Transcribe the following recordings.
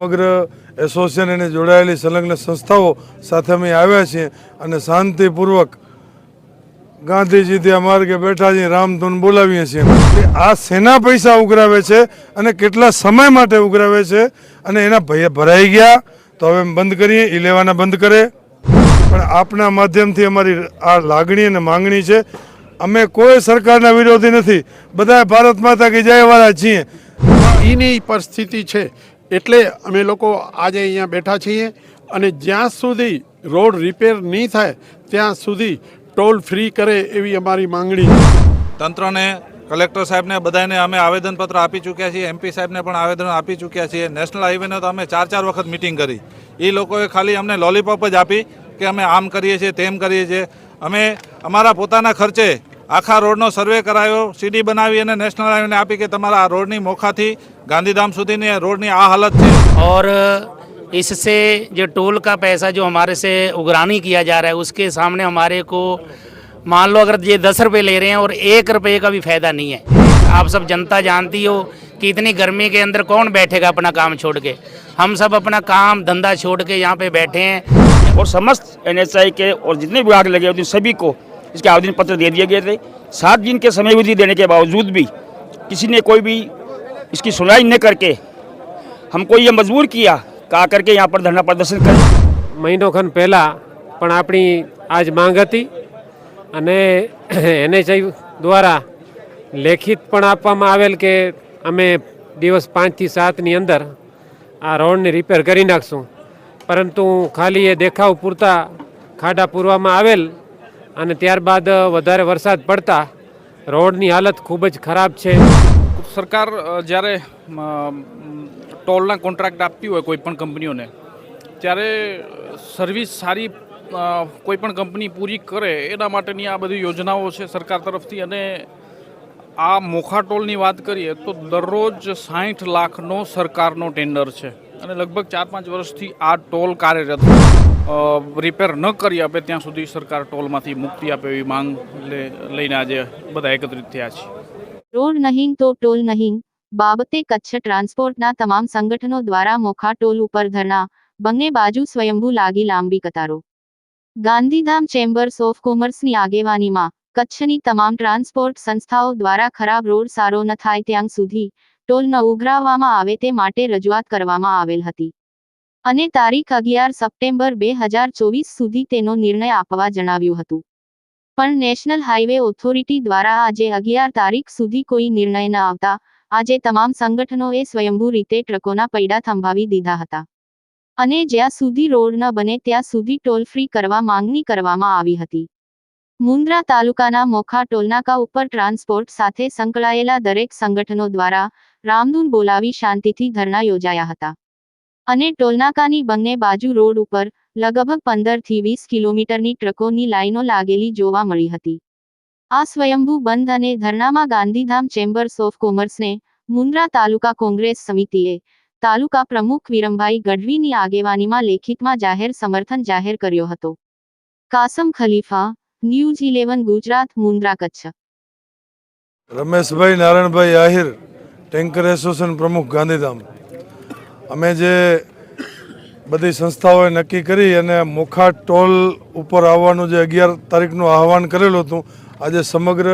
સમગ્ર એસોસિએશન અને જોડાયેલી સંલગ્ન સંસ્થાઓ સાથે અમે આવ્યા છીએ અને શાંતિપૂર્વક ગાંધીજીથી આ માર્ગે બેઠા છીએ, રામધૂન બોલાવીએ છીએ. આ સેના પૈસા ઉઘરાવે છે અને કેટલા સમય માટે ઉઘરાવે છે અને એના ભરાઈ ગયા. તો હવે બંધ કરીએ એ લેવાના બંધ કરે. પણ આપના માધ્યમથી અમારી આ લાગણી અને માંગણી છે. અમે કોઈ સરકારના વિરોધી નથી. બધા ભારત માતા કે જયવાળા છીએ. એની પરિસ્થિતિ છે. એટલે અમે લોકો આજે અહીંયા બેઠા છીએ અને જ્યાં સુધી રોડ રિપેર નહીં થાય ત્યાં સુધી ટોલ ફ્રી કરે એવી અમારી માંગણી તંત્રને કલેક્ટર સાહેબને બધાને અમે આવેદનપત્ર આપી ચૂક્યા છીએ. એમપી સાહેબને પણ આવેદન આપી ચૂક્યા છીએ. નેશનલ હાઈવેને તો અમે ચાર ચાર વખત મિટિંગ કરી. એ લોકોએ ખાલી અમને લોલીપોપ જ આપી. કે અમે આમ કરીએ છીએ તેમ કરીએ છીએ અમે અમારા પોતાના ખર્ચે આખા રોડનો સર્વે કરાયો સીડી બનાવી અને નેશનલ હાઈવેને આપી કે તમારા આ રોડની મોખાથી ગાંધીધામ સુધીની રોડની આ હાલત છે और इससे जो टोल का पैसा जो हमारे से उगरानी किया जा रहा है उसके सामने हमारे को मान लो अगर ये दस रुपये ले रहे हैं और एक रुपये का भी फायदा नहीं है आप सब जनता जानती हो कि इतनी गर्मी के अंदर कौन बैठेगा अपना काम छोड़ के हम सब अपना काम धंधा छोड़ के यहाँ पे बैठे हैं और समस्त एनएचआई के और जितने विभाग लगे होते हैं सभी को इसके आवेदन पत्र दे दिए गए थे सात दिन के समय अवधि देने के बावजूद भी किसी ने कोई भी इसकी सुनवाई न करके हमको ये मजबूर किया कि आकर के यहाँ पर धरना प्रदर्शन करें મહિનો ખન પહેલાં પણ આપણી આજ માંગ હતી અને એનએચઆઈ દ્વારા લેખિત પણ આપવામાં આવેલ કે અમે દિવસ પાંચથી સાતની અંદર આ રોડને રિપેર કરી નાખશું પરંતુ ખાલી એ દેખાવ પૂરતા ખાડા પૂરવામાં આવેલ અને ત્યારબાદ વધારે વરસાદ પડતા રોડની હાલત ખૂબ જ ખરાબ છે. સરકાર જ્યારે ટોલના કોન્ટ્રાક્ટ આપતી હોય કોઈ પણ કંપનીઓને, ત્યારે સર્વિસ સારી કોઈપણ કોઈ પણ કંપની પૂરી કરે, એના માટેની આ બધી યોજનાઓ છે સરકાર તરફથી. અને આ મોખા ટોલની વાત કરીએ તો દરરોજ સાઠ લાખનો સરકારનો ટેન્ડર છે. અને લગભગ ચાર પાંચ વર્ષથી આ ટોલ કાર્યરત રિપેર ન કરી આપે, ત્યાં સુધી સરકાર ટોલમાંથી મુક્તિ આપે એવી માંગ લઈને આજે બધા એકત્રિત થયા છે. રોડ નહીં તો ટોલ નહીં. બાબતે કચ્છ ટ્રાન્સપોર્ટના તમામ સંગઠનો દ્વારા મોખા ટોલ ઉપર ધરણા. બંને બાજુ સ્વયંભૂ લાગી લાંબી કતારો. ગાંધીધામ ચેમ્બર્સ ઓફ કોમર્સની આગેવાનીમાં કચ્છની તમામ ટ્રાન્સપોર્ટ સંસ્થાઓ દ્વારા ખરાબ રોડ સારો ન થાય ત્યાં સુધી ટોલ ન ઉઘરાવવામાં આવે તે માટે રજૂઆત કરવામાં આવેલ હતી. અને તારીખ અગિયાર સપ્ટેમ્બર બે હજાર ચોવીસ સુધી તેનો નિર્ણય આપવા જણાવ્યું હતું. પણ નેશનલ હાઈવે ઓથોરિટી દ્વારા આજે અગિયાર તારીખ સુધી કોઈ નિર્ણય ન આવતા, આજે તમામ સંગઠનોએ સ્વયંભૂ રીતે ટ્રકોના પૈડા થંભાવી દીધા હતા. અને જ્યાં સુધી રોડ ન બને ત્યાં સુધી ટોલ ફ્રી કરવા માંગણી કરવામાં આવી હતી. મુન્દ્રા તાલુકાના મોખા ટોલનાકા ઉપર ટ્રાન્સપોર્ટ સાથે સંકળાયેલા દરેક સંગઠનો દ્વારા રામધૂન બોલાવી શાંતિથી ધરણા યોજાયા હતા. અને ટોલનાકાની બંને બાજુ રોડ ઉપર લગભગ પંદરથી વીસ કિલોમીટરની ટ્રકોની લાઈનો લાગેલી જોવા મળી હતી. આ સ્વયંભૂ બંધ અને ધરણામાં ગાંધીધામ ચેમ્બર્સ ઓફ કોમર્સને મુન્દ્રા તાલુકા કોંગ્રેસ સમિતિએ તાલુકા પ્રમુખ વિરમભાઈ ગઢવીની આગેવાનીમાં લેખિતમાં જાહેર સમર્થન જાહેર કર્યો હતો. Kasam Khalifa news eleven Gujarat, Mundra, Kutch. Rameshbhai, Narayanbhai, Ahir, tanker association પ્રમુખ, ગાંધીધામ. અમે જે બધી સંસ્થાઓએ નક્કી કરી અને મોખા ટોલ ઉપર આવવાનું જે અગિયાર તારીખનું આહવાન કરેલું હતું, આજે સમગ્ર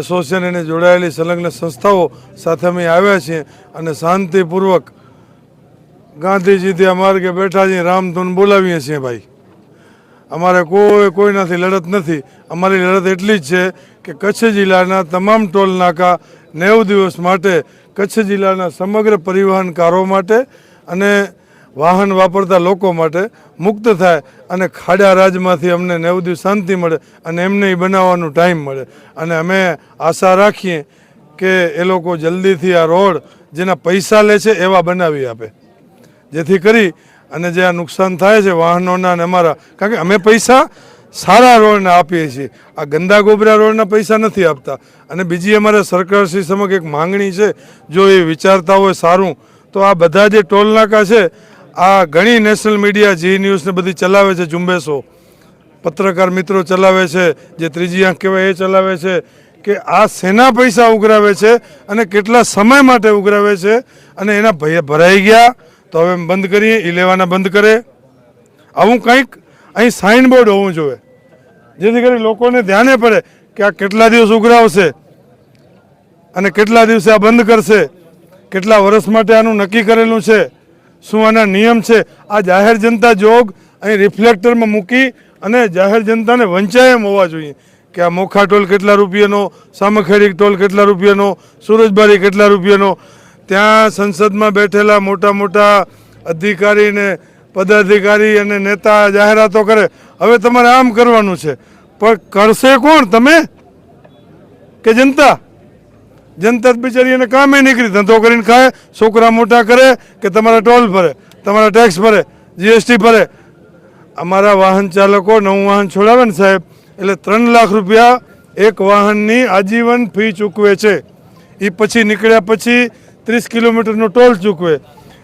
એસોસિએશન અને જોડાયેલી સંલગ્ન સંસ્થાઓ સાથે અમે આવ્યા છીએ અને શાંતિપૂર્વક ગાંધીજી અમારે માર્ગે બેઠા છીએ રામધૂન બોલાવીએ છીએ ભાઈ. અમારે કોઈ કોઈનાથી લડત નથી. અમારી લડત એટલી જ છે કે કચ્છ જિલ્લાના તમામ ટોલ નાકા નેવું દિવસ માટે કચ્છ જિલ્લાના સમગ્ર પરિવહનકારો માટે અને વાહન વાપરતા લોકો માટે મુક્ત થાય અને ખાડા રાજમાંથી અમને નેવું દિવસ શાંતિ મળે અને એમને બનાવવાનો ટાઈમ મળે. અને અમે આશા રાખીએ કે એ લોકો જલ્દીથી આ રોડ જેના પૈસા લે છે એવા બનાવી આપે. જેથી કરી અને જે આ નુકસાન થાય છે વાહનોના અને અમારા, કારણ કે અમે પૈસા સારા રોડને આપીએ છીએ. આ ગંદા ગોબરા રોડના પૈસા નથી આપતા. અને બીજી અમારે સરકારશ્રી સમક્ષ એક માંગણી છે, જો એ વિચારતા હોય સારું, તો આ બધા જે ટોલનાકા છે, આ ઘણી નેશનલ મીડિયા, જી ન્યૂઝને બધી ચલાવે છે ઝુંબેશો. પત્રકાર મિત્રો ચલાવે છે, જે ત્રીજી આંખ કહેવાય એ ચલાવે છે, કે આ શેના પૈસા ઉઘરાવે છે અને કેટલા સમય માટે ઉઘરાવે છે અને એના ભરાઈ ગયા. તો હવે બંધ કરીએ એ લેવાના બંધ કરે. આવું કંઈક અહીં સાઇનબોર્ડ હોવું જોઈએ. જેથી કરી લોકોને ધ્યાને પડે કે આ કેટલા દિવસ ઉઘરાવશે અને કેટલા દિવસે આ બંધ કરશે, કેટલા વર્ષ માટે આનું નક્કી કરેલું છે, શું આના નિયમ છે, આ જાહેર જનતા જોગ અહીં રિફ્લેક્ટરમાં મૂકી અને જાહેર જનતાને વંચાય એમ હોવા જોઈએ કે આ મોખા ટોલ કેટલા રૂપિયાનો, સામખેડી ટોલ કેટલા રૂપિયાનો, સુરજબારી કેટલા રૂપિયાનો ત્યાં સંસદમાં બેઠેલા મોટા મોટા અધિકારી ને પદાધિકારી અને નેતા જાહેરાતો કરે. હવે તમારે આમ કરવાનું છે. પણ કરશે કોણ તમે? કે જનતા? જનતા બિચારી એને કામે નીકળી. ધંધો કરીને ખાય, છોકરા મોટા કરે, કે તમારા ટોલ ભરે, તમારા ટેક્સ ભરે, જીએસટી ભરે. અમારા વાહન ચાલકો નવું વાહન છોડાવે ને સાહેબ, એટલે ત્રણ લાખ રૂપિયા એક વાહનની આજીવન ફી ચૂકવે છે. એ પછી નીકળ્યા પછી ત્રીસ કિલોમીટરનો ટોલ ચૂકવે.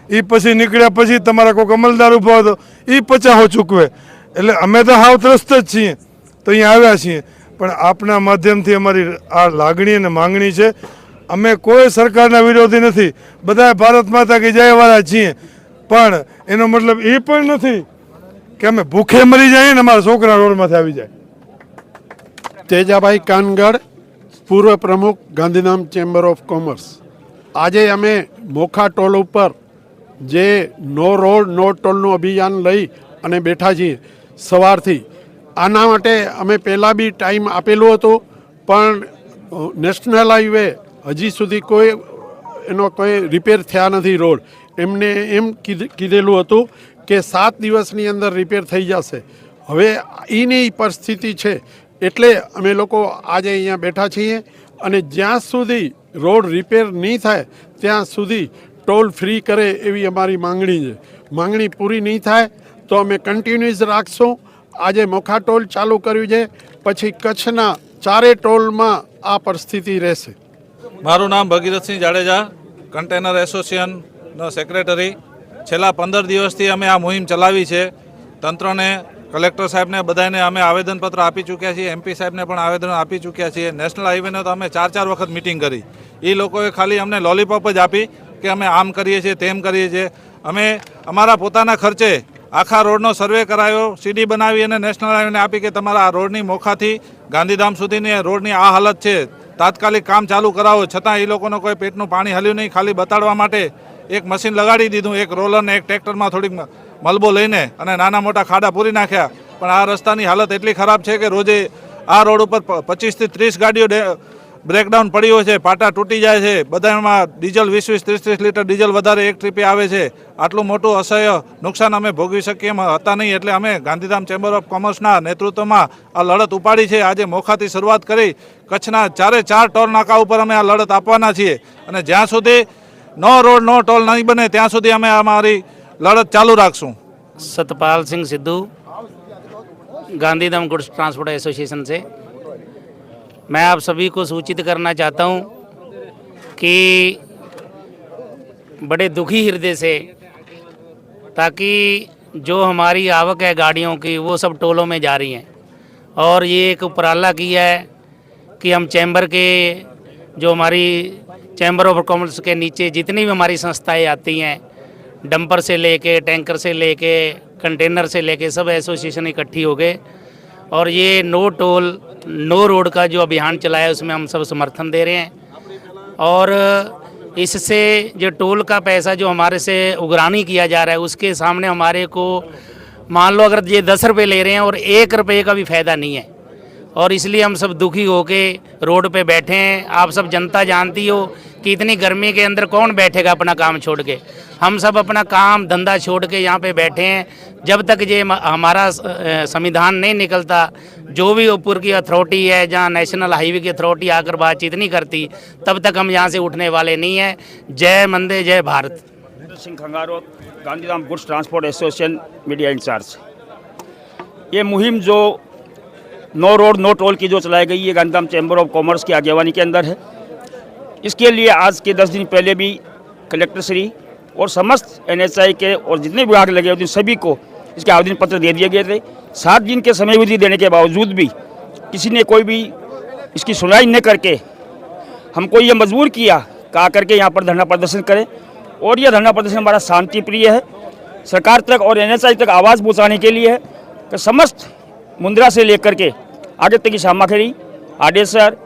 એ પછી નીકળ્યા પછી તમારા કોઈક અમલદાર ઊભા હતો એ પચાસો ચૂકવે. એટલે અમે તો હાવ ત્રસ્ત જ છીએ. તો અહીંયા આવ્યા છીએ. પણ આપના માધ્યમથી અમારી આ લાગણી અને માંગણી છે, અમે કોઈ સરકારના વિરોધી નથી. બધા ભારત માતા કે જયવાળા છીએ. પણ એનો મતલબ એ પણ નથી કે અમે ભૂખે મરી જઈએ ને અમારા છોકરા રોડમાંથી આવી જાય. તેજાભાઈ કાનગઢ પૂર્વ પ્રમુખ, ગાંધીધામ ચેમ્બર ઓફ કોમર્સ. આજે અમે મોખા ટોલ ઉપર જે નો રોડ, નો ટોલનું અભિયાન લઈ અને બેઠા છીએ સવારથી. આના માટે અમે પહેલાં બી ટાઈમ આપેલો હતો, પણ નેશનલ હાઈવે હજી સુધી કોઈ એનો કોઈ રિપેર થયા નથી રોડ. એમને એમ કીધ- કીધેલું હતું કે સાત દિવસની અંદર રિપેર થઈ જશે. હવે એની પરિસ્થિતિ છે, એટલે અમે લોકો આજે અહીંયા બેઠા છીએ. અને જ્યાં સુધી રોડ રિપેર નહીં થાય, ત્યાં સુધી ટોલ ફ્રી કરે એવી અમારી માંગણી છે. માંગણી પૂરી નહીં થાય તો અમે કન્ટિન્યુઅસ રાખશું. આજે મોખા ટોલ ચાલુ કર્યું છે, પછી કચ્છના ચારે ટોલમાં આ પરિસ્થિતિ રહેશે. મારું નામ ભગીરથસિંહ જાડેજા કન્ટેનર એસોસિએશનનો સેક્રેટરી છેલ્લા પંદર દિવસથી અમે આ મુહિમ ચલાવી છે. તંત્રને કલેક્ટર સાહેબને બધાને અમે આવેદનપત્ર આપી ચૂક્યા છીએ એમપી સાહેબને પણ આવેદન આપી ચૂક્યા છીએ. નેશનલ હાઈવેને તો અમે ચાર ચાર વખત મિટિંગ કરી. એ લોકોએ ખાલી અમને લોલીપોપ જ આપી કે અમે આમ કરીએ છીએ, તેમ કરીએ છીએ. અમે અમારા પોતાના ખર્ચે આખા રોડનો સર્વે કરાયો સીડી બનાવી અને નેશનલ હાઈવેને આપી કે તમારા આ રોડની મોખાથી ગાંધીધામ સુધીની રોડની આ હાલત છે. તાત્કાલિક કામ ચાલુ કરાવો. છતાં એ લોકોનો કોઈ પેટનું પાણી હલ્યું નહીં. ખાલી બતાડવા માટે એક મશીન લગાડી દીધું, એક રોલરને એક ટ્રેક્ટરમાં થોડીક મલબો લઈને અને નાના મોટા ખાડા પૂરી નાખ્યા. પણ આ રસ્તાની હાલત એટલી ખરાબ છે કે રોજે આ રોડ ઉપર પચીસથી ત્રીસ ગાડીઓ બ્રેકડાઉન પડી હોય છે, પાટા તૂટી જાય છે. બધામાં ડીઝલ વીસ વીસ ત્રીસ ત્રીસ લીટર ડીઝલ વધારે એક ટ્રીપે આવે છે. આટલું મોટું અસહ્ય નુકસાન અમે ભોગવી શકીએ એમ હતા નહીં એટલે અમે ગાંધીધામ ચેમ્બર ઓફ કોમર્સના નેતૃત્વમાં આ લડત ઉપાડી છે. આજે મોખાથી શરૂઆત કરી કચ્છના ચારે ચાર ટોલ નાકા ઉપર અમે આ લડત આપવાના છીએ. અને જ્યાં સુધી નો રોડ, નો ટોલ નહીં બને, ત્યાં સુધી અમે અમારી લડત ચાલુ રાખશું Satpal Singh Sidhu Gandhidham goods transport association से मैं आप सभी को सूचित करना चाहता हूं कि बड़े दुखी हृदय से ताकि जो हमारी आवक है गाड़ियों की वो सब टोलों में जा रही हैं और ये एक उपराला किया है कि हम चैम्बर के जो हमारी चैम्बर ऑफ कॉमर्स के नीचे जितनी भी हमारी संस्थाएं आती हैं डंपर से लेके, टैंकर से लेके, कंटेनर से लेके सब एसोसिएशन इकट्ठी हो गए। और ये नो टोल, नो रोड का जो अभियान चलाया उसमें हम सब समर्थन दे रहे हैं। और इससे जो टोल का पैसा जो हमारे से उगरानी किया जा रहा है, उसके सामने हमारे को मान लो अगर ये दस रुपये ले रहे हैं और एक रुपये का भी फ़ायदा नहीं है। और इसलिए हम सब दुखी होके रोड पे बैठे हैं। आप सब जनता जानती हो कि इतनी गर्मी के अंदर कौन बैठेगा अपना काम छोड़ के? हम सब अपना काम धंधा छोड़ के यहाँ पे बैठे हैं। जब तक ये हमारा संविधान नहीं निकलता, जो भी ऊपर की अथॉरिटी है जहाँ नेशनल हाईवे की अथॉरिटी आकर बातचीत नहीं करती, तब तक हम यहाँ से उठने वाले नहीं हैं। जय मंदे, जय Bharat. Singh Khangaro, Gandhidham goods transport association, media incharge. ये मुहिम जो नो रोड, नो टोल की जो चलाई गई है गांधीधाम चैम्बर ऑफ़ कॉमर्स की आगेवानी के अंदर है। इसके लिए आज के दस दिन पहले भी कलेक्टर श्री और समस्त एनएचआई के और जितने विभाग लगे थे, सभी को इसके आवेदन पत्र दे दिए गए थे। सात दिन के समय विधि देने के बावजूद भी किसी ने कोई भी इसकी सुनवाई न करके हमको ये मजबूर किया कि आकर के यहाँ पर धरना प्रदर्शन करें। और यह धरना प्रदर्शन हमारा शांति प्रिय है। सरकार तक और एन तक आवाज़ पहुँचाने के लिए है कि समस्त मुंद्रा से लेकर के आगे तक की शामाखेरी आडेसर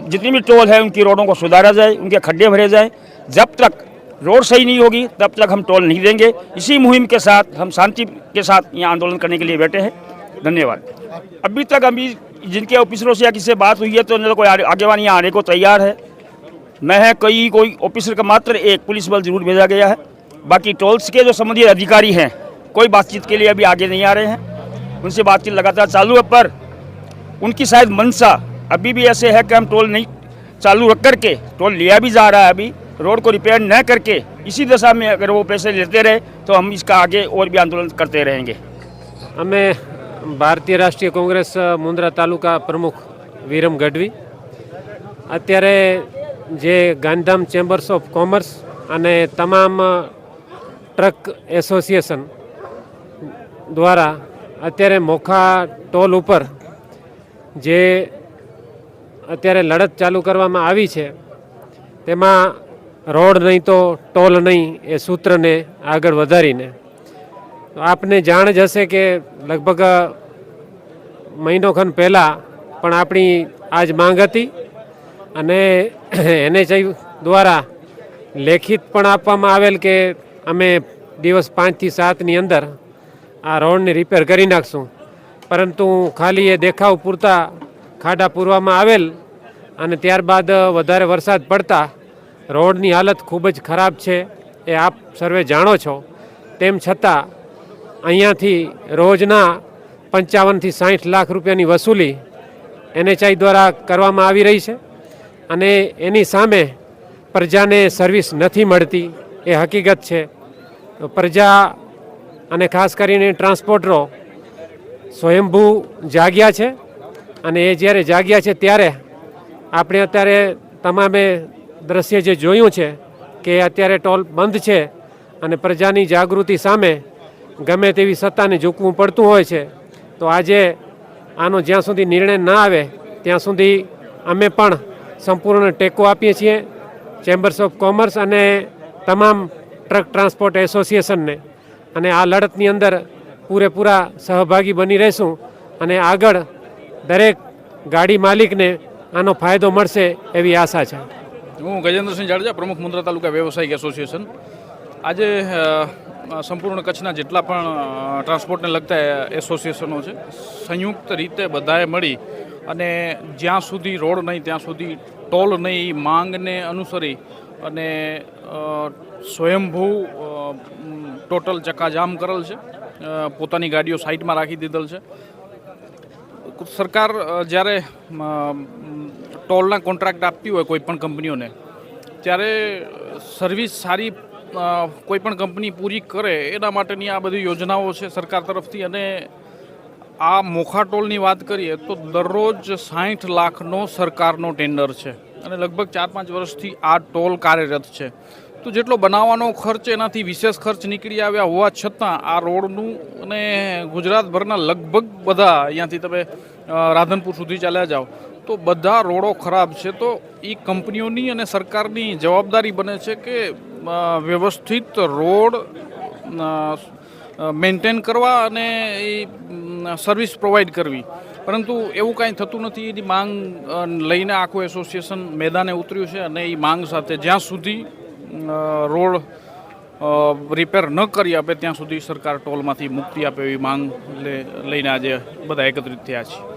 जितनी भी टोल है, उनकी रोडों को सुधारा जाए, उनके खड्डे भरे जाए। जब तक रोड सही नहीं होगी, तब तक हम टोल नहीं देंगे। इसी मुहिम के साथ, हम शांति के साथ यहाँ आंदोलन करने के लिए बैठे हैं। धन्यवाद। अभी तक अभी जिनके ऑफिसरों से या किसी से बात हुई है तो उन कोई आगे यहाँ आने को तैयार है। मैं है कई, कोई ऑफिसर का मात्र एक पुलिस बल ज़रूर भेजा गया है। बाकी टोल्स के जो संबंधित अधिकारी हैं, कोई बातचीत के लिए अभी आगे नहीं आ रहे हैं। उनसे बातचीत लगातार चालू है, पर उनकी शायद मनसा अभी भी ऐसे है कि हम टोल नहीं चालू रख करके टोल लिया भी जा रहा है अभी। रोड को रिपेयर न करके इसी दशा में अगर वो पैसे लेते रहे तो हम इसका आगे और भी आंदोलन करते रहेंगे અમે ભારતીય રાષ્ટ્રીય કોંગ્રેસ મુન્દ્રા તાલુકા પ્રમુખ વિરમ ગઢવી અત્યારે જે ગાંધીધામ ચેમ્બર્સ ઓફ કોમર્સ અને તમામ ટ્રક એસોસિએશન દ્વારા અત્યારે મોખા ટોલ ઉપર જે અત્યારે લડત ચાલુ કરવામાં આવી છે તેમાં રોડ નહીં તો ટોલ નહીં એ સૂત્રને આગળ વધારીને. તો આપને જાણ જ હશે કે લગભગ મહિનો ખન પહેલાં પણ આપણી આજ માંગ હતી અને એનએચઆઈ દ્વારા લેખિત પણ આપવામાં આવેલ કે અમે દિવસ પાંચથી સાતની અંદર આ રોડને રિપેર કરી નાખશું. પરંતુ ખાલી એ દેખાવ પૂરતા ખાડા પૂરવામાં આવેલ અને ત્યારબાદ વધારે વરસાદ પડતા રોડની હાલત ખૂબ જ ખરાબ છે, એ આપ સર્વે જાણો છો. તેમ છતાં, અહીંયાથી રોજના પંચાવનથી સાઠ લાખ રૂપિયાની વસૂલી એનએચઆઈ દ્વારા કરવામાં આવી રહી છે અને એની સામે પ્રજાને સર્વિસ નથી મળતી, એ હકીકત છે. પ્રજા અને ખાસ કરીને ટ્રાન્સપોર્ટરો સ્વયંભૂ જાગ્યા છે અને એ જ્યારે જાગ્યા છે ત્યારે આપણે અત્યારે તમામે દ્રશ્ય જે જોયું છે કે અત્યારે ટોલ બંધ છે અને પ્રજાની જાગૃતિ સામે ગમે તેવી સત્તાને ઝૂકવું પડતું હોય છે, તો આજે આનો જ્યાં સુધી નિર્ણય ના આવે, ત્યાં સુધી અમે પણ સંપૂર્ણ ટેકો આપીએ છીએ ચેમ્બર્સ ઓફ કોમર્સ અને તમામ ટ્રક ટ્રાન્સપોર્ટ એસોસિએશનને. અને આ લડતની અંદર પૂરેપૂરા સહભાગી બની રહેશું અને આગળ દરેક ગાડી માલિકને આનો ફાયદો મળશે એવી આશા છે. હું ગજેન્દ્રસિંહ જાડેજા, પ્રમુખ મુન્દ્રા તાલુકા વ્યવસાયિક એસોસિએશન. આજે સંપૂર્ણ કચ્છના જેટલા પણ ટ્રાન્સપોર્ટને લગતા એસોસિએશનો છે, સંયુક્ત રીતે બધાએ મળી અને જ્યાં સુધી રોડ નહીં, ત્યાં સુધી ટોલ નહીં, માંગને અનુસરી અને સ્વયંભૂ ટોટલ ચક્કાજામ કરેલ છે પોતાની ગાડીઓ સાઈડમાં રાખી દીધેલ છે. સરકાર જ્યારે ટોલના કોન્ટ્રાક્ટ આપતી હોય કોઈ પણ કંપનીઓને, ત્યારે સર્વિસ સારી કોઈપણ કોઈ પણ કંપની પૂરી કરે, એના માટેની આ બધી યોજનાઓ છે સરકાર તરફથી. અને આ મોખા ટોલની વાત કરીએ તો દરરોજ સાઠ લાખનો સરકારનો ટેન્ડર છે. અને લગભગ ચાર પાંચ વર્ષથી આ ટોલ કાર્યરત છે. તો જેટલો બનાવવાનો ખર્ચ એનાથી વિશેષ ખર્ચ નીકળી આવ્યા હોવા છતાં આ રોડનું અને ગુજરાતભરના લગભગ બધા અહીંયાથી તમે રાધનપુર સુધી ચાલ્યા જાઓ તો બધા રોડો ખરાબ છે. તો એ કંપનીઓની અને સરકારની જવાબદારી બને છે કે વ્યવસ્થિત રોડ મેન્ટેન કરવા અને એ સર્વિસ પ્રોવાઈડ કરવી. પરંતુ એવું કાંઈ થતું નથી. એની માંગ લઈને આખું એસોસિએશન મેદાને ઉતર્યું છે અને એ માંગ સાથે જ્યાં સુધી રોડ રિપેર ન કરી આપે, ત્યાં સુધી સરકાર ટોલમાંથી મુક્તિ આપે એવી માંગ લઈને આજે બધા એકત્રિત થયા છે.